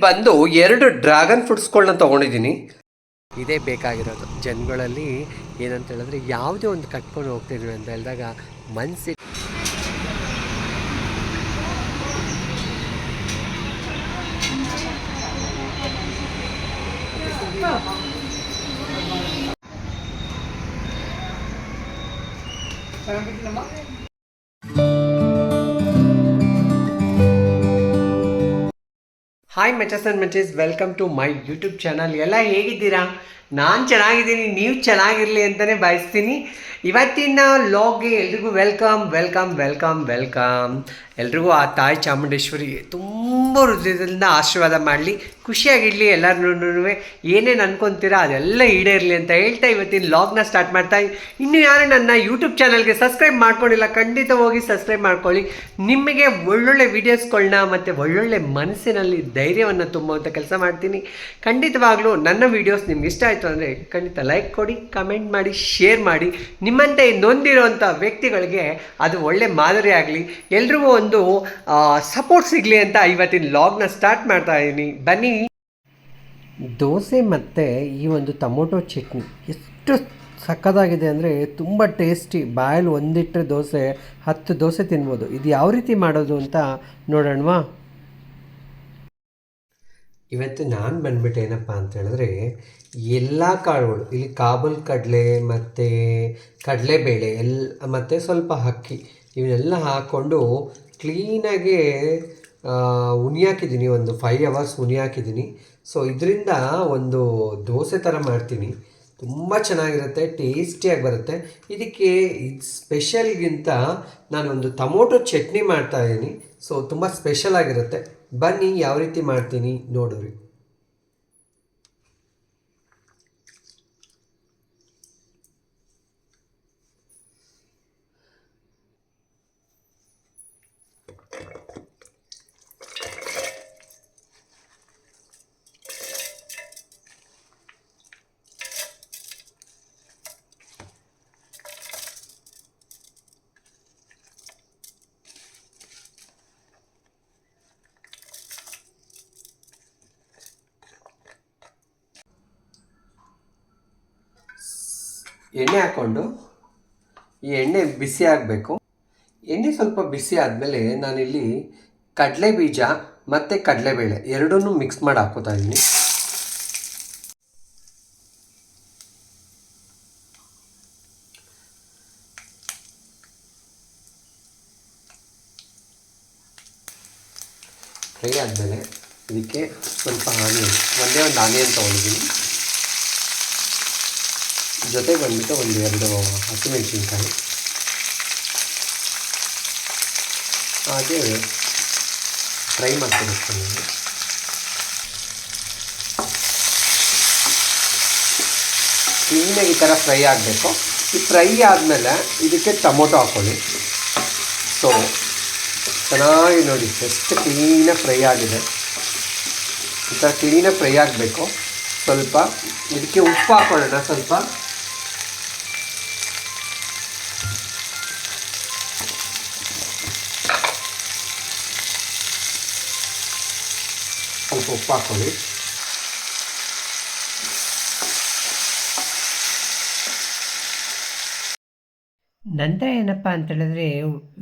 ಬಂದು ಎರಡು ಡ್ರ್ಯಾಗನ್ ಫ್ರೂಟ್ಸ್ಗಳನ್ನ ತೊಗೊಂಡಿದ್ದೀನಿ. ಇದೇ ಬೇಕಾಗಿರೋದು. ಜನಗಳಲ್ಲಿ ಏನಂತ ಹೇಳಿದ್ರೆ ಯಾವುದೇ ಒಂದು ಕಟ್ಕೊಂಡು ಹೋಗ್ತಿದ್ವಿ ಅಂತ ಹೇಳಿದಾಗ ಮನಸ್ಸಿಗೆ ಹಾಯ್ ಮೆಚಸ್ and ಮೆಚಸ್ welcome to my YouTube channel ಎಲ್ಲ ಹೇಗಿದ್ದೀರಾ? ನಾನು ಚೆನ್ನಾಗಿದ್ದೀನಿ, ನೀವು ಚೆನ್ನಾಗಿರಲಿ ಅಂತಲೇ ಬಯಸ್ತೀನಿ. ಇವತ್ತಿನ ಲಾಗ್ಗೆ ಎಲ್ರಿಗೂ ವೆಲ್ಕಮ್ ವೆಲ್ಕಮ್ ವೆಲ್ಕಮ್ ವೆಲ್ಕಮ್ ಎಲ್ರಿಗೂ ಆ ತಾಯಿ ಚಾಮುಂಡೇಶ್ವರಿ ತುಂಬ ಹೃದಯದಿಂದ ಆಶೀರ್ವಾದ ಮಾಡಲಿ. ಖುಷಿಯಾಗಿರಲಿ ಎಲ್ಲರೂ ಏನೇನು ಅನ್ಕೊತೀರಾ ಅದೆಲ್ಲ ಈಡೇರಲಿ ಅಂತ ಹೇಳ್ತಾ ಇವತ್ತಿನ ಲಾಗ್ನ ಸ್ಟಾರ್ಟ್ ಮಾಡ್ತಾ ಇನ್ನು ಯಾರು ನನ್ನ ಯೂಟ್ಯೂಬ್ ಚಾನಲ್ಗೆ ಸಬ್ಸ್ಕ್ರೈಬ್ ಮಾಡ್ಕೊಂಡಿಲ್ಲ, ಖಂಡಿತ ಹೋಗಿ ಸಬ್ಸ್ಕ್ರೈಬ್ ಮಾಡ್ಕೊಳ್ಳಿ. ನಿಮಗೆ ಒಳ್ಳೊಳ್ಳೆ ವೀಡಿಯೋಸ್ಗಳನ್ನ ಮತ್ತು ಒಳ್ಳೊಳ್ಳೆ ಮನಸ್ಸಿನಲ್ಲಿ ಧೈರ್ಯವನ್ನು ತುಂಬುವಂಥ ಕೆಲಸ ಮಾಡ್ತೀನಿ. ಖಂಡಿತವಾಗ್ಲೂ ನನ್ನ ವೀಡಿಯೋಸ್ ನಿಮ್ಗೆ ಇಷ್ಟ ಆಯಿತು ಅಂದರೆ ಖಂಡಿತ ಲೈಕ್ ಕೊಡಿ ಕಮೆಂಟ್ ಮಾಡಿ ಶೇರ್ ಮಾಡಿ. ನಿಮ್ಮಂತೆ ನೊಂದಿರುವಂಥ ವ್ಯಕ್ತಿಗಳಿಗೆ ಅದು ಒಳ್ಳೆ ಮಾದರಿ ಆಗಲಿ. ಎಲ್ರಿಗೂ ಒಂದು ಸಪೋರ್ಟ್ ಸಿಗಲಿ ಅಂತ ಇವತ್ತಿನ ಲಾಗ್ನ ಸ್ಟಾರ್ಟ್ ಮಾಡ್ತಾ ಇದ್ದೀನಿ ಬನ್ನಿ ದೋಸೆ ಮತ್ತು ಈ ಒಂದು ಟೊಮೊಟೊ ಚಟ್ನಿ ಎಷ್ಟು ಸಕ್ಕತ್ತಾಗಿದೆ ಅಂದರೆ ತುಂಬ ಟೇಸ್ಟಿ. ಬಾಯಲ್ಲಿ ಒಂದಿಟ್ಟರೆ ದೋಸೆ, ಹತ್ತು ದೋಸೆ ತಿನ್ಬೋದು. ಇದು ಯಾವ ರೀತಿ ಮಾಡೋದು ಅಂತ ನೋಡೋಣವಾ? ಇವತ್ತು ನಾನು ಬಂದ್ಬಿಟ್ಟು ಏನಪ್ಪ ಅಂತ ಹೇಳಿದ್ರೆ, ಎಲ್ಲ ಕಾಳುಗಳು, ಇಲ್ಲಿ ಕಾಬಲ್ ಕಡಲೆ ಮತ್ತು ಕಡಲೆಬೇಳೆ ಎಲ್ಲ ಮತ್ತು ಸ್ವಲ್ಪ ಅಕ್ಕಿ, ಇವನ್ನೆಲ್ಲ ಹಾಕ್ಕೊಂಡು ಕ್ಲೀನಾಗಿ ಉನಿ ಹಾಕಿದ್ದೀನಿ ಒಂದು ಫೈವ್ ಅವರ್ಸ್ ಉನಿ ಹಾಕಿದ್ದೀನಿ ಸೊ ಇದರಿಂದ ಒಂದು ದೋಸೆ ಥರ ಮಾಡ್ತೀನಿ. ತುಂಬ ಚೆನ್ನಾಗಿರುತ್ತೆ ಟೇಸ್ಟಿಯಾಗಿ ಬರುತ್ತೆ. ಇದಕ್ಕೆ ಇದು ಸ್ಪೆಷಲ್ಗಿಂತ ನಾನೊಂದು ಟೊಮೊಟೊ ಚಟ್ನಿ ಮಾಡ್ತಾ ಇದ್ದೀನಿ ಸೊ ತುಂಬ ಸ್ಪೆಷಲ್ ಆಗಿರುತ್ತೆ. ಬನ್ನಿ, ಯಾವ ರೀತಿ ಮಾಡ್ತೀನಿ ನೋಡೋರಿ. ಎಣ್ಣೆ ಹಾಕ್ಕೊಂಡು ಈ ಎಣ್ಣೆ ಬಿಸಿ ಆಗಬೇಕು. ಎಣ್ಣೆ ಸ್ವಲ್ಪ ಬಿಸಿ ಆದಮೇಲೆ ನಾನಿಲ್ಲಿ ಕಡಲೆ ಬೀಜ ಮತ್ತು ಕಡಲೆಬೇಳೆ ಎರಡನ್ನೂ ಮಿಕ್ಸ್ ಮಾಡಿ ಹಾಕೋತಾ ಇದ್ದೀನಿ. ಫ್ರೈ ಆದಮೇಲೆ ಇದಕ್ಕೆ ಸ್ವಲ್ಪ ಆನಿಯನ್, ಒಂದೇ ಒಂದು ಆನಿಯನ್ ತೊಗೊಂಡಿದ್ದೀನಿ. ಜೊತೆ ಬಂದ್ಬಿಟ್ಟು ಒಂದು ಎರಡು ಹಸಿಮೆಣಸಿನ್ಕಾಯಿ. ಹಾಗೆ ಫ್ರೈ ಮಾಡ್ಕೊಬೇಕು ಕ್ಲೀನಾಗಿ ಈ ಥರ ಫ್ರೈ ಆಗಬೇಕು. ಈ ಫ್ರೈ ಆದಮೇಲೆ ಇದಕ್ಕೆ ಟೊಮೊಟೊ ಹಾಕ್ಕೊಳ್ಳಿ. ಸೊ, ಚೆನ್ನಾಗಿ ನೋಡಿ ಫಸ್ಟ್ ಕ್ಲೀನಾಗಿ ಫ್ರೈ ಆಗಿದೆ. ಈ ಥರ ಕ್ಲೀನಾಗಿ ಫ್ರೈ ಆಗಬೇಕು. ಸ್ವಲ್ಪ ಇದಕ್ಕೆ ಉಪ್ಪು ಹಾಕ್ಕೊಳ್ಳೋಣ ಸ್ವಲ್ಪ ಸ್ವಲ್ಪ ಉಪ್ಪು ಹಾಕೊಳ್ಳಿ ನಂತರ ಏನಪ್ಪ ಅಂತ ಹೇಳಿದ್ರೆ,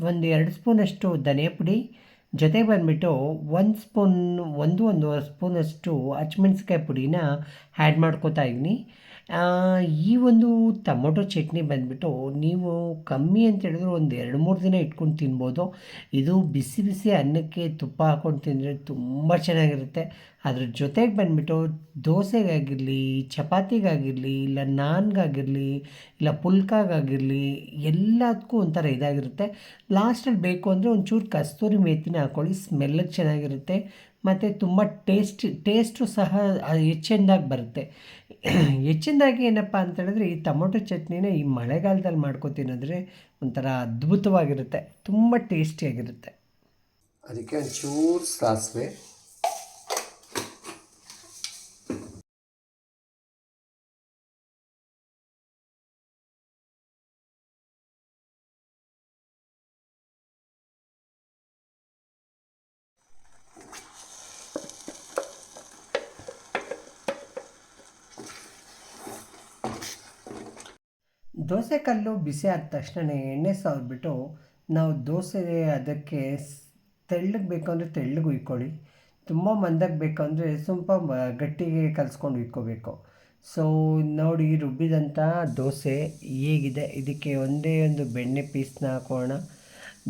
ಒಂದು ಎರಡು ಸ್ಪೂನಷ್ಟು ಧನಿಯಾ ಪುಡಿ, ಜೊತೆಗೆ ಬಂದುಬಿಟ್ಟು ಒಂದು ಸ್ಪೂನ್, ಒಂದು ಒಂದೂವರೆ ಸ್ಪೂನಷ್ಟು ಹಚ್ಮೆಣ್ಸಿಕಾಯಿ ಪುಡಿನ ಆ್ಯಡ್ ಮಾಡ್ಕೋತಾ ಇದ್ದೀನಿ. ಈ ಒಂದು ಟೊಮೊಟೊ ಚಟ್ನಿ ಬಂದುಬಿಟ್ಟು ನೀವು ಕಮ್ಮಿ ಅಂತ ಹೇಳಿದ್ರೆ ಒಂದು ಎರಡು ಮೂರು ದಿನ ಇಟ್ಕೊಂಡು ತಿನ್ಬೋದು. ಇದು ಬಿಸಿ ಬಿಸಿ ಅನ್ನಕ್ಕೆ ತುಪ್ಪ ಹಾಕ್ಕೊಂಡು ತಿಂದರೆ ತುಂಬ ಚೆನ್ನಾಗಿರುತ್ತೆ. ಅದ್ರ ಜೊತೆಗೆ ಬಂದುಬಿಟ್ಟು ದೋಸೆಗಾಗಿರಲಿ, ಚಪಾತಿಗಾಗಿರಲಿ, ಇಲ್ಲ ನಾನ್ಗಾಗಿರಲಿ, ಇಲ್ಲ ಪುಲ್ಕಾಗಾಗಿರಲಿ, ಎಲ್ಲದಕ್ಕೂ ಒಂಥರ ಇದಾಗಿರುತ್ತೆ. ಲಾಸ್ಟಲ್ಲಿ ಬೇಕು ಅಂದರೆ ಒಂಚೂರು ಕಸ್ತೂರಿ ಮೇಥಿನ ಹಾಕ್ಕೊಳ್ಳಿ ಸ್ಮೆಲ್ಲಿಗೆ ಚೆನ್ನಾಗಿರುತ್ತೆ. ಮತ್ತು ತುಂಬ ಟೇಸ್ಟ್ ಟೇಸ್ಟು ಸಹ ಹೆಚ್ಚಿನದಾಗಿ ಬರುತ್ತೆ. ಹೆಚ್ಚಿನದಾಗಿ ಏನಪ್ಪ ಅಂತ ಹೇಳಿದ್ರೆ ಈ ಟೊಮೊಟೊ ಚಟ್ನಿನ ಈ ಮಳೆಗಾಲದಲ್ಲಿ ಮಾಡ್ಕೋ ತಿನ್ನೋದ್ರೆ ಒಂಥರ ಅದ್ಭುತವಾಗಿರುತ್ತೆ. ತುಂಬ ಟೇಸ್ಟಿಯಾಗಿರುತ್ತೆ ಅದಕ್ಕೆ ಒಂಚೂರು ಸಾಸಿವೆ. ದೋಸೆ ಕಲ್ಲು ಬಿಸಿ ಆದ ತಕ್ಷಣ ಎಣ್ಣೆ ಸವರ್ಬಿಟ್ಟು ನಾವು ದೋಸೆ ಅದಕ್ಕೆ ತೆಳ್ಳಗೆ ಬೇಕು ಅಂದರೆ ತೆಳ್ಳಗೆ ಉಯ್ಕೊಳ್ಳಿ ತುಂಬ ಮಂದಕ್ಕೆ ಬೇಕು ಅಂದರೆ ಸ್ವಲ್ಪ ಗಟ್ಟಿಗೆ ಕಲಿಸ್ಕೊಂಡು ಉಯ್ಕೋಬೇಕು ಸೊ ನೋಡಿ ರುಬ್ಬಿದಂಥ ದೋಸೆ ಹೇಗಿದೆ. ಇದಕ್ಕೆ ಒಂದೇ ಒಂದು ಬೆಣ್ಣೆ ಪೀಸ್ನ ಹಾಕೋಣ.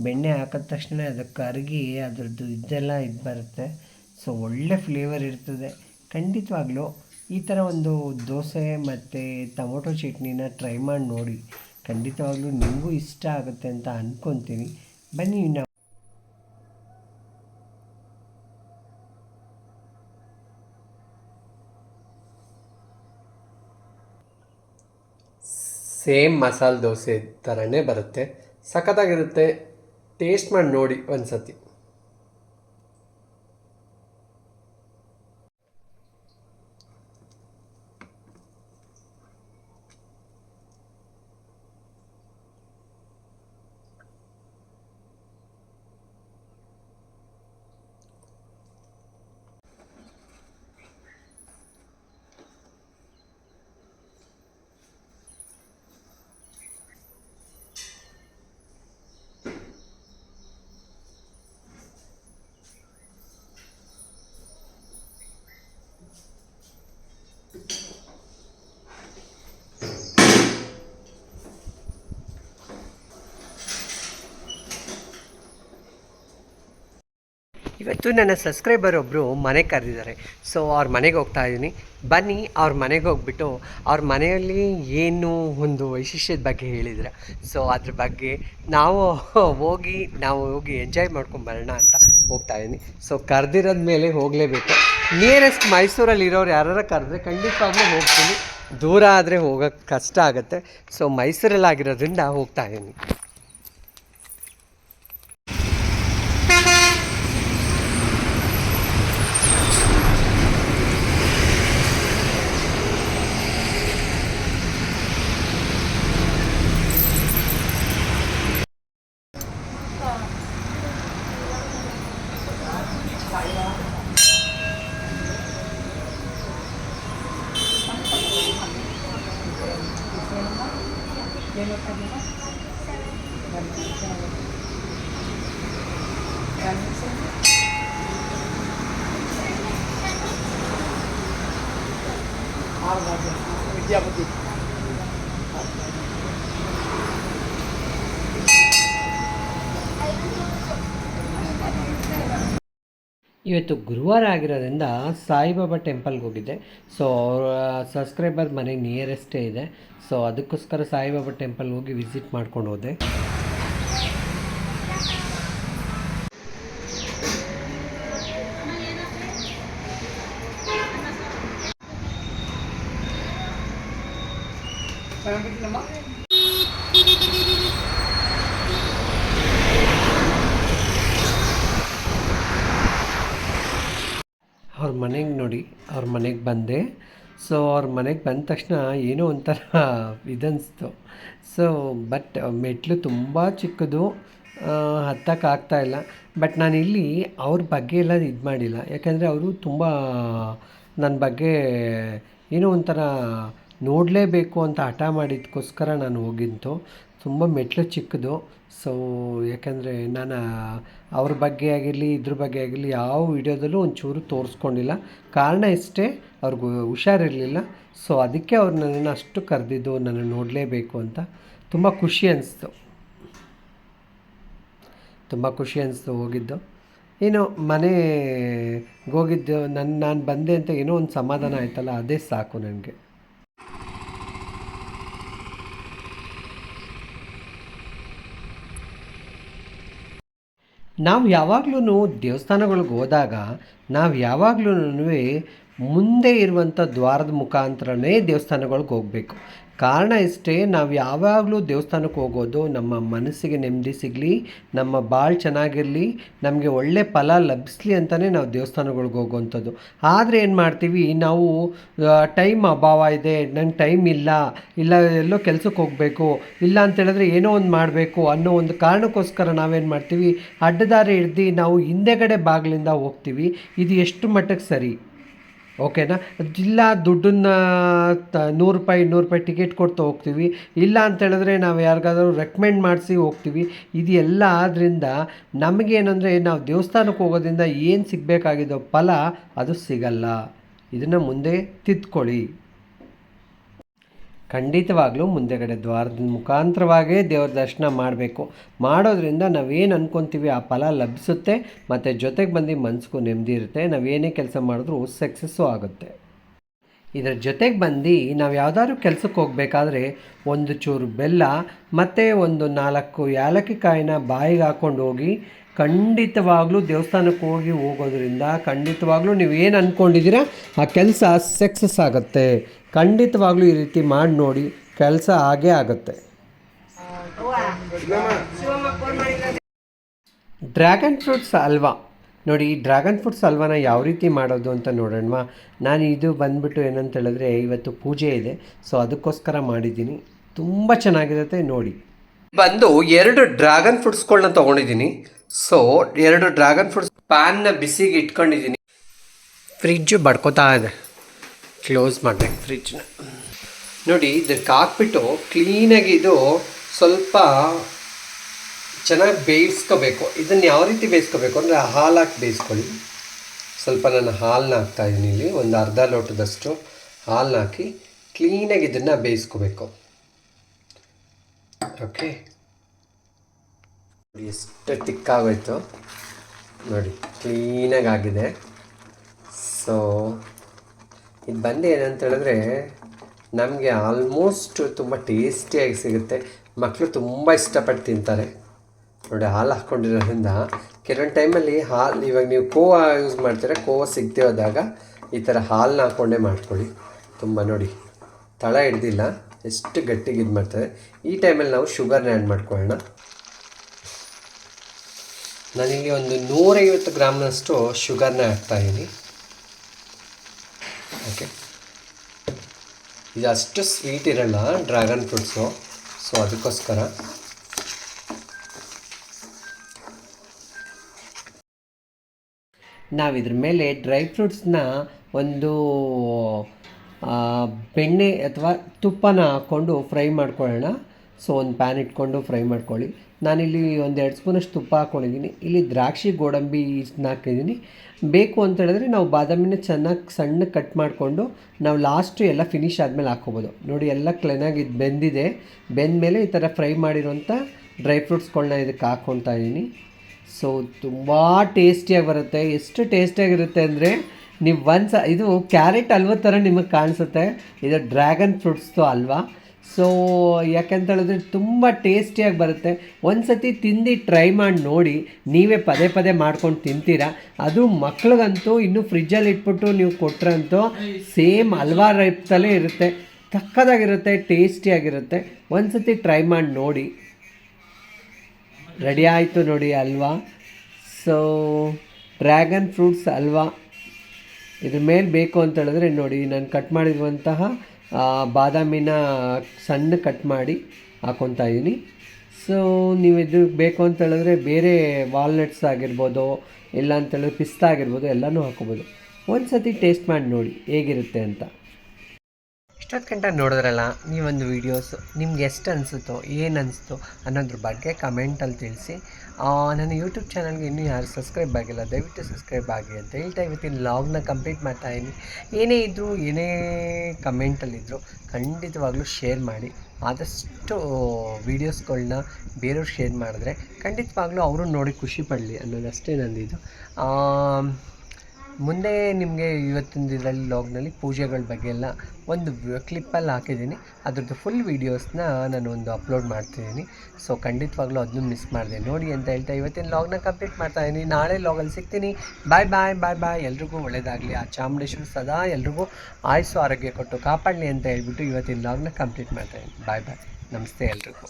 ಬೆಣ್ಣೆ ಹಾಕಿದ ತಕ್ಷಣ ಅದಕ್ಕೆ ಕರಗಿ ಅದರದ್ದು ಇದೆಲ್ಲ ಇದು ಬರುತ್ತೆ. ಸೊ ಒಳ್ಳೆ ಫ್ಲೇವರ್ ಇರ್ತದೆ. ಖಂಡಿತವಾಗ್ಲೂ ಈ ಥರ ಒಂದು ದೋಸೆ ಮತ್ತು ಟೊಮೊಟೊ ಚಟ್ನಿನ ಟ್ರೈ ಮಾಡಿ ನೋಡಿ. ಖಂಡಿತವಾಗ್ಲೂ ನಿಮಗೂ ಇಷ್ಟ ಆಗುತ್ತೆ ಅಂತ ಅಂದ್ಕೊತೀನಿ ಬನ್ನಿ ನಾವು ಸೇಮ್ ಮಸಾಲೆ ದೋಸೆ ಥರನೇ ಬರುತ್ತೆ. ಸಖತ್ತಾಗಿರುತ್ತೆ. ಟೇಸ್ಟ್ ಮಾಡಿ ನೋಡಿ ಒಂದು ಸತಿ ಇವತ್ತು ನನ್ನ ಸಬ್ಸ್ಕ್ರೈಬರ್ ಒಬ್ಬರು ಮನೆ ಕರೆದಿದ್ದಾರೆ. ಸೊ ಅವ್ರ ಮನೆಗೆ ಹೋಗ್ತಾ ಇದ್ದೀನಿ. ಬನ್ನಿ, ಅವ್ರ ಮನೆಗೆ ಹೋಗ್ಬಿಟ್ಟು ಅವ್ರ ಮನೆಯಲ್ಲಿ ಏನು ಒಂದು ವೈಶಿಷ್ಟ್ಯದ ಬಗ್ಗೆ ಹೇಳಿದ್ರೆ ಸೊ ಅದ್ರ ಬಗ್ಗೆ ನಾವು ಹೋಗಿ ನಾವು ಹೋಗಿ ಎಂಜಾಯ್ ಮಾಡ್ಕೊಂಬರೋಣ ಅಂತ ಹೋಗ್ತಾ ಇದ್ದೀನಿ. ಸೊ ಕರೆದಿರೋದ ಮೇಲೆ ಹೋಗಲೇಬೇಕು. ನಿಯರೆಸ್ಟ್ ಮೈಸೂರಲ್ಲಿ ಇರೋರು ಯಾರು ಕರೆದ್ರೆ ಖಂಡಿತವಾಗ್ಲೂ ಹೋಗ್ತೀನಿ. ದೂರ ಆದರೆ ಹೋಗೋಕೆ ಕಷ್ಟ ಆಗುತ್ತೆ. ಸೊ ಮೈಸೂರಲ್ಲಿ ಆಗಿರೋದ್ರಿಂದ ಹೋಗ್ತಾ ಇದ್ದೀನಿ. ಇವತ್ತು ಗುರುವಾರ ಆಗಿರೋದ್ರಿಂದ ಸಾಯಿಬಾಬಾ ಟೆಂಪಲ್ಗೆ ಹೋಗಿದ್ದೆ. ಸೊ ಅವರ ಸಬ್ಸ್ಕ್ರೈಬರ್ ಮನೆ ನಿಯರೆಸ್ಟೇ ಇದೆ. ಸೊ ಅದಕ್ಕೋಸ್ಕರ ಸಾಯಿಬಾಬಾ ಟೆಂಪಲ್ ಹೋಗಿ ವಿಸಿಟ್ ಮಾಡ್ಕೊಂಡು ಹೋದೆ. ಅವ್ರ ಮನೆಗೆ ನೋಡಿ, ಅವ್ರ ಮನೆಗೆ ಬಂದೆ. ಸೊ ಅವ್ರ ಮನೆಗೆ ಬಂದ ತಕ್ಷಣ ಏನೋ ಒಂಥರ ಇದನ್ನಿಸ್ತು ಸೊ ಬಟ್ ಮೆಟ್ಲು ತುಂಬ ಚಿಕ್ಕದು ಹತ್ತಕ್ಕೆ ಆಗ್ತಾ ಇಲ್ಲ. ಬಟ್ ನಾನು ಇಲ್ಲಿ ಅವ್ರ ಬಗ್ಗೆ ಎಲ್ಲ ಇದು ಮಾಡಿಲ್ಲ. ಯಾಕೆಂದರೆ ಅವರು ತುಂಬ ನನ್ನ ಬಗ್ಗೆ ಏನೋ ಒಂಥರ ನೋಡಲೇಬೇಕು ಅಂತ ಹಠ ಮಾಡಿದ್ದಕ್ಕೋಸ್ಕರ ನಾನು ಹೋಗಿದ್ದು. ತುಂಬ ಮೆಟ್ಲು ಚಿಕ್ಕದು. ಸೊ ಯಾಕೆಂದರೆ ನಾನು ಅವ್ರ ಬಗ್ಗೆ ಆಗಿರಲಿ, ಇದ್ರ ಬಗ್ಗೆ ಆಗಿರಲಿ ಯಾವ ವಿಡಿಯೋದಲ್ಲೂ ಒಂಚೂರು ತೋರಿಸ್ಕೊಂಡಿಲ್ಲ. ಕಾರಣ ಇಷ್ಟೇ, ಅವ್ರಿಗೂ ಹುಷಾರಿರಲಿಲ್ಲ. ಸೊ ಅದಕ್ಕೆ ಅವ್ರು ನನ್ನನ್ನು ಅಷ್ಟು ಕರೆದಿದ್ದು, ನನ್ನ ನೋಡಲೇಬೇಕು ಅಂತ. ತುಂಬ ಖುಷಿ ಅನಿಸ್ತು. ತುಂಬ ಖುಷಿ ಅನಿಸ್ತು ಹೋಗಿದ್ದು. ಏನೋ ಮನೆಗೆ ಹೋಗಿದ್ದು ನನ್ನ ನಾನು ಬಂದೆ ಅಂತ ಏನೋ ಒಂದು ಸಮಾಧಾನ ಆಯ್ತಲ್ಲ, ಅದೇ ಸಾಕು ನನಗೆ. ನಾವು ಯಾವಾಗ್ಲೂ ದೇವಸ್ಥಾನಗಳಿಗೆ ಹೋದಾಗ ನಾವು ಯಾವಾಗ್ಲೂ ಮುಂದೆ ಇರುವಂಥ ದ್ವಾರದ ಮುಖಾಂತರನೇ ದೇವಸ್ಥಾನಗಳಿಗೆ ಹೋಗಬೇಕು. ಕಾರಣ ಇಷ್ಟೇ, ನಾವು ಯಾವಾಗಲೂ ದೇವಸ್ಥಾನಕ್ಕೆ ಹೋಗೋದು ನಮ್ಮ ಮನಸ್ಸಿಗೆ ನೆಮ್ಮದಿ ಸಿಗಲಿ, ನಮ್ಮ ಭಾಳ ಚೆನ್ನಾಗಿರಲಿ, ನಮಗೆ ಒಳ್ಳೆ ಫಲ ಲಭಿಸ್ಲಿ ಅಂತಲೇ ನಾವು ದೇವಸ್ಥಾನಗಳಿಗೆ ಹೋಗುವಂಥದ್ದು. ಆದರೆ ಏನು ಮಾಡ್ತೀವಿ, ನಾವು ಟೈಮ್ ಅಭಾವ ಇದೆ, ನಂಗೆ ಟೈಮ್ ಇಲ್ಲ ಇಲ್ಲ ಎಲ್ಲೋ ಕೆಲಸಕ್ಕೆ ಹೋಗಬೇಕು, ಇಲ್ಲ ಅಂತೇಳಿದ್ರೆ ಏನೋ ಒಂದು ಮಾಡಬೇಕು ಅನ್ನೋ ಒಂದು ಕಾರಣಕ್ಕೋಸ್ಕರ ನಾವೇನು ಮಾಡ್ತೀವಿ, ಅಡ್ಡದಾರಿ ಹಿಡ್ದು ನಾವು ಹಿಂದೆಗಡೆ ಬಾಗಿಲಿಂದ ಹೋಗ್ತೀವಿ. ಇದು ಎಷ್ಟು ಮಟ್ಟಕ್ಕೆ ಸರಿ? ಓಕೆನಾ? ಇಲ್ಲ ದುಡ್ಡನ್ನ ತ ನೂರು ರೂಪಾಯಿ, ಇನ್ನೂರು ರೂಪಾಯಿ ಟಿಕೆಟ್ ಕೊಡ್ತಾ ಹೋಗ್ತೀವಿ. ಇಲ್ಲ ಅಂತ ಹೇಳಿದ್ರೆ ನಾವು ಯಾರಿಗಾದರೂ ರೆಕಮೆಂಡ್ ಮಾಡಿಸಿ ಹೋಗ್ತೀವಿ. ಇದು ಎಲ್ಲ ಆದ್ದರಿಂದ ನಮಗೇನಂದರೆ ನಾವು ದೇವಸ್ಥಾನಕ್ಕೆ ಹೋಗೋದ್ರಿಂದ ಏನು ಸಿಗಬೇಕಾಗಿದ್ದೋ ಫಲ ಅದು ಸಿಗಲ್ಲ. ಇದನ್ನು ಮುಂದೆ ತಿದ್ಕೊಳ್ಳಿ. ಖಂಡಿತವಾಗ್ಲೂ ಮುಂದೆಗಡೆ ದ್ವಾರದ ಮುಖಾಂತರವಾಗೇ ದೇವ್ರ ದರ್ಶನ ಮಾಡಬೇಕು. ಮಾಡೋದ್ರಿಂದ ನಾವೇನು ಅನ್ಕೊತೀವಿ, ಆ ಫಲ ಲಭಿಸುತ್ತೆ, ಮತ್ತು ಜೊತೆಗೆ ಬಂದು ಮನಸ್ಸಿಗೂ ನೆಮ್ಮದಿ ಇರುತ್ತೆ, ನಾವೇನೇ ಕೆಲಸ ಮಾಡಿದ್ರೂ ಸಕ್ಸಸ್ಸು ಆಗುತ್ತೆ. ಇದರ ಜೊತೆಗೆ ಬಂದು ನಾವು ಯಾವುದಾದ್ರು ಕೆಲಸಕ್ಕೆ ಹೋಗಬೇಕಾದ್ರೆ ಒಂದು ಚೂರು ಬೆಲ್ಲ, ಮತ್ತು ಒಂದು ನಾಲ್ಕು ಏಲಕ್ಕಿ ಕಾಯಿನ ಬಾಯಿಗೆ ಹಾಕ್ಕೊಂಡು ಹೋಗಿ ಖಂಡಿತವಾಗ್ಲೂ ದೇವಸ್ಥಾನಕ್ಕೆ ಹೋಗಿ ಹೋಗೋದ್ರಿಂದ ಖಂಡಿತವಾಗ್ಲೂ ನೀವು ಏನು ಅಂದ್ಕೊಂಡಿದ್ದೀರಾ ಆ ಕೆಲಸ ಸಕ್ಸಸ್ ಆಗುತ್ತೆ. ಖಂಡಿತವಾಗ್ಲೂ ಈ ರೀತಿ ಮಾಡಿ ನೋಡಿ ಕೆಲಸ ಆಗೇ ಆಗುತ್ತೆ. ಡ್ರ್ಯಾಗನ್ ಫ್ರೂಟ್ಸ್ ಅಲ್ವಾ? ನೋಡಿ, ಈ ಡ್ರ್ಯಾಗನ್ ಫ್ರೂಟ್ಸ್ ಹಲ್ವಾನ ಯಾವ ರೀತಿ ಮಾಡೋದು ಅಂತ ನೋಡೋಣ ನಾನು ಇದು ಬಂದ್ಬಿಟ್ಟು ಏನಂತ ಹೇಳಿದ್ರೆ ಇವತ್ತು ಪೂಜೆ ಇದೆ. ಸೊ, ಅದಕ್ಕೋಸ್ಕರ ಮಾಡಿದ್ದೀನಿ. ತುಂಬ ಚೆನ್ನಾಗಿರುತ್ತೆ, ನೋಡಿ. ಬಂದು ಎರಡು ಡ್ರ್ಯಾಗನ್ ಫ್ರೂಟ್ಸ್ಗಳನ್ನ ತೊಗೊಂಡಿದ್ದೀನಿ. ಸೊ, ಎರಡು ಡ್ರ್ಯಾಗನ್ ಫ್ರೂಟ್ಸ್ ಪ್ಯಾನ್ನ ಬಿಸಿಗೆ ಇಟ್ಕೊಂಡಿದ್ದೀನಿ. ಫ್ರಿಜ್ಜು ಬಡ್ಕೋತಾ ಇದೆ. ಕ್ಲೋಸ್ ಮಾಡಬೇಕು ಫ್ರಿಜ್ನ ನೋಡಿ ಇದಕ್ಕೆ ಹಾಕ್ಬಿಟ್ಟು ಕ್ಲೀನಾಗಿ ಇದು ಸ್ವಲ್ಪ ಚೆನ್ನಾಗಿ ಬೇಯಿಸ್ಕೋಬೇಕು. ಇದನ್ನು ಯಾವ ರೀತಿ ಬೇಯಿಸ್ಕೋಬೇಕು ಅಂದರೆ ಹಾಲು ಹಾಕಿ ಬೇಯಿಸ್ಕೊಳ್ಳಿ. ಸ್ವಲ್ಪ ನಾನು ಹಾಲನ್ನ ಹಾಕ್ತಾ ಇದ್ದೀನಿ ಇಲ್ಲಿ, ಒಂದು ಅರ್ಧ ಲೋಟದಷ್ಟು ಹಾಲನ್ನ ಹಾಕಿ ಕ್ಲೀನಾಗಿ ಇದನ್ನು ಬೇಯಿಸ್ಕೋಬೇಕು. ಓಕೆ? ಎಷ್ಟು ತಿಕ್ಕಾಗೋಯ್ತು. ನೋಡಿ ಕ್ಲೀನಾಗಿ ಆಗಿದೆ. ಸೊ ಇದು ಬಂದು ಏನಂತ ಹೇಳಿದ್ರೆ, ನಮಗೆ ಆಲ್ಮೋಸ್ಟ್ ತುಂಬ ಟೇಸ್ಟಿಯಾಗಿ ಸಿಗುತ್ತೆ. ಮಕ್ಕಳು ತುಂಬ ಇಷ್ಟಪಟ್ಟು ತಿಂತಾರೆ. ನೋಡಿ, ಹಾಲು ಹಾಕ್ಕೊಂಡಿರೋದ್ರಿಂದ ಕೆಲವೊಂದು ಟೈಮಲ್ಲಿ ಹಾಲು, ಇವಾಗ ನೀವು ಕೋವಾ ಯೂಸ್ ಮಾಡ್ತೀರ, ಕೋವಾ ಹೋದಾಗ ಈ ಥರ ಹಾಲನ್ನ ಹಾಕ್ಕೊಂಡೇ ಮಾಡ್ಕೊಳ್ಳಿ. ತುಂಬ ನೋಡಿ, ತಳ ಹಿಡ್ದಿಲ್ಲ, ಎಷ್ಟು ಗಟ್ಟಿಗೆ ಇದು ಮಾಡ್ತಾರೆ. ಈ ಟೈಮಲ್ಲಿ ನಾವು ಶುಗರ್ನ ಆ್ಯಡ್ ಮಾಡ್ಕೊಳ್ಳೋಣ. ನನಗೆ ಒಂದು ನೂರೈವತ್ತು ಗ್ರಾಮ್ನಷ್ಟು ಶುಗರ್ನ ಹಾಕ್ತಾಯಿದ್ದೀನಿ ಓಕೆ ಇದು ಅಷ್ಟು ಸ್ವೀಟ್ ಇರಲ್ಲ ಡ್ರ್ಯಾಗನ್ ಫ್ರೂಟ್ಸು ಸೊ ಅದಕ್ಕೋಸ್ಕರ. ನಾವು ಇದ್ರ ಮೇಲೆ ಡ್ರೈ ಫ್ರೂಟ್ಸ್ನ ಒಂದು ಬೆಣ್ಣೆ ಅಥವಾ ತುಪ್ಪನ ಹಾಕ್ಕೊಂಡು ಫ್ರೈ ಮಾಡ್ಕೊಳ್ಳೋಣ. ಸೊ ಒಂದು ಪ್ಯಾನ್ ಇಟ್ಕೊಂಡು ಫ್ರೈ ಮಾಡ್ಕೊಳ್ಳಿ. ನಾನಿಲ್ಲಿ ಒಂದು ಎರಡು ಸ್ಪೂನಷ್ಟು ತುಪ್ಪ ಹಾಕ್ಕೊಂಡಿದ್ದೀನಿ. ಇಲ್ಲಿ ದ್ರಾಕ್ಷಿ ಗೋಡಂಬಿ ಹಾಕಿದ್ದೀನಿ ಬೇಕು ಅಂತ ಹೇಳಿದ್ರೆ ನಾವು ಬಾದಾಮಿನ ಚೆನ್ನಾಗಿ ಸಣ್ಣ ಕಟ್ ಮಾಡಿಕೊಂಡು ನಾವು ಲಾಸ್ಟು ಎಲ್ಲ ಫಿನಿಶ್ ಆದಮೇಲೆ ಹಾಕ್ಕೋಬೋದು. ನೋಡಿ, ಎಲ್ಲ ಕ್ಲೀನಾಗಿ ಇದು ಬೆಂದಿದೆ. ಬೆಂದಮೇಲೆ ಈ ಥರ ಫ್ರೈ ಮಾಡಿರೋಂಥ ಡ್ರೈ ಫ್ರೂಟ್ಸ್ಗಳನ್ನ ಇದಕ್ಕೆ ಹಾಕ್ಕೊತಾ ಇದ್ದೀನಿ ಸೊ ತುಂಬ ಟೇಸ್ಟಿಯಾಗಿ ಬರುತ್ತೆ. ಎಷ್ಟು ಟೇಸ್ಟಿಯಾಗಿರುತ್ತೆ ಅಂದರೆ ನೀವು ಒಂದು ಸ ಇದು ಕ್ಯಾರೆಟ್ ಹಲ್ವ ಥರ ನಿಮಗೆ ಕಾಣಿಸುತ್ತೆ. ಇದು ಡ್ರ್ಯಾಗನ್ ಫ್ರೂಟ್ಸ್ದು ಹಲ್ವಾ ಸೊ ಯಾಕೆಂತೇಳಿದ್ರೆ ತುಂಬ ಟೇಸ್ಟಿಯಾಗಿ ಬರುತ್ತೆ. ಒಂದು ಸತಿ ತಿಂದು ಟ್ರೈ ಮಾಡಿ ನೋಡಿ, ನೀವೇ ಪದೇ ಪದೇ ಮಾಡ್ಕೊಂಡು ತಿಂತೀರಾ? ಅದು ಮಕ್ಳಿಗಂತೂ, ಇನ್ನೂ ಫ್ರಿಜ್ಜಲ್ಲಿ ಇಟ್ಬಿಟ್ಟು ನೀವು ಕೊಟ್ರಂತೂ ಸೇಮ್ ಹಲ್ವಾ ರೈಪ್ತಲೇ ಇರುತ್ತೆ. ತಕ್ಕದಾಗಿರುತ್ತೆ ಟೇಸ್ಟಿಯಾಗಿರುತ್ತೆ ಒಂದು ಸತಿ ಟ್ರೈ ಮಾಡಿ ನೋಡಿ. ರೆಡಿ ಆಯಿತು ನೋಡಿ ಅಲ್ವಾ? ಸೊ ಡ್ರ್ಯಾಗನ್ ಫ್ರೂಟ್ಸ್ ಅಲ್ವಾ? ಇದ್ರ ಮೇಲೆ ಬೇಕು ಅಂತ ಹೇಳಿದ್ರೆ ನೋಡಿ, ನಾನು ಕಟ್ ಮಾಡಿರುವಂತಹ ಬಾದಾಮಿನ ಸಣ್ಣ ಕಟ್ ಮಾಡಿ ಹಾಕ್ಕೊತಾ ಇದ್ದೀನಿ ಸೊ ನೀವು ಇದು ಬೇಕು ಅಂತ ಹೇಳಿದ್ರೆ ಬೇರೆ ವಾಲ್ನಟ್ಸ್ ಆಗಿರ್ಬೋದು, ಇಲ್ಲ ಅಂತ ಹೇಳಿದ್ರೆ ಪಿಸ್ತಾ ಆಗಿರ್ಬೋದು, ಎಲ್ಲನೂ ಹಾಕೋಬೋದು ಒಂದು ಸತಿ ಟೇಸ್ಟ್ ಮಾಡಿ ನೋಡಿ ಹೇಗಿರುತ್ತೆ ಅಂತ. ಇಷ್ಟೊತ್ತು ಗಂಟೆ ನೋಡಿದ್ರಲ್ಲ, ನೀವೊಂದು ವೀಡಿಯೋಸು ನಿಮ್ಗೆ ಎಷ್ಟು ಅನಿಸುತ್ತೋ, ಏನು ಅನಿಸ್ತೋ ಅನ್ನೋದ್ರ ಬಗ್ಗೆ ಕಮೆಂಟಲ್ಲಿ ತಿಳಿಸಿ. ನನ್ನ ಯೂಟ್ಯೂಬ್ ಚಾನಲ್ಗೆ ಇನ್ನೂ ಯಾರು ಸಬ್ಸ್ಕ್ರೈಬ್ ಆಗಿಲ್ಲ, ದಯವಿಟ್ಟು ಸಬ್ಸ್ಕ್ರೈಬ್ ಆಗಿ ಅಂತ ಹೇಳ್ತಾ ಇವತ್ತಿನ ಲಾಗ್ನ ಕಂಪ್ಲೀಟ್ ಮಾಡ್ತಾ ಇದ್ದೀನಿ. ಏನೇ ಇದ್ದರೂ ಏನೇ ಕಮೆಂಟಲ್ಲಿದ್ದರೂ ಖಂಡಿತವಾಗ್ಲೂ ಶೇರ್ ಮಾಡಿ. ಆದಷ್ಟು ವೀಡಿಯೋಸ್ಗಳನ್ನ ಬೇರೆಯವ್ರು ಶೇರ್ ಮಾಡಿದ್ರೆ ಖಂಡಿತವಾಗ್ಲೂ ಅವರು ನೋಡಿ ಖುಷಿ ಪಡಲಿ ಅನ್ನೋದಷ್ಟೇ ನಂದಿದು. ಮುಂದೆ ನಿಮಗೆ ಇವತ್ತಿನ ಇದರಲ್ಲಿ ಲಾಗ್ನಲ್ಲಿ ಪೂಜೆಗಳ ಬಗ್ಗೆ ಎಲ್ಲ ಒಂದು ಕ್ಲಿಪ್ಪಲ್ಲಿ ಹಾಕಿದ್ದೀನಿ. ಅದ್ರದ್ದು ಫುಲ್ ವೀಡಿಯೋಸ್ನ ನಾನು ಒಂದು ಅಪ್ಲೋಡ್ ಮಾಡ್ತಿದ್ದೀನಿ. ಸೊ ಖಂಡಿತವಾಗ್ಲೂ ಅದನ್ನು ಮಿಸ್ ಮಾಡಿದೆ. ನೋಡಿ ಅಂತ ಹೇಳ್ತಾ ಇವತ್ತಿನ ಲಾಗ್ನ ಕಂಪ್ಲೀಟ್ ಮಾಡ್ತಾ ಇದ್ದೀನಿ ನಾಳೆ ಲಾಗಲ್ಲಿ ಸಿಗ್ತೀನಿ. ಬಾಯ್ ಬಾಯ್ ಬಾಯ್ ಬಾಯ್ ಎಲ್ರಿಗೂ ಒಳ್ಳೆಯದಾಗಲಿ ಆ ಚಾಮುಂಡೇಶ್ವರಿ ಸದಾ ಎಲ್ರಿಗೂ ಆಯಸ್ಸು, ಆರೋಗ್ಯ ಕೊಟ್ಟು ಕಾಪಾಡಲಿ ಅಂತ ಹೇಳ್ಬಿಟ್ಟು ಇವತ್ತಿನ ಲಾಗ್ನ ಕಂಪ್ಲೀಟ್ ಮಾಡ್ತಾ ಇದ್ದೀನಿ ಬಾಯ್ ಬಾಯ್ ನಮಸ್ತೆ ಎಲ್ರಿಗೂ.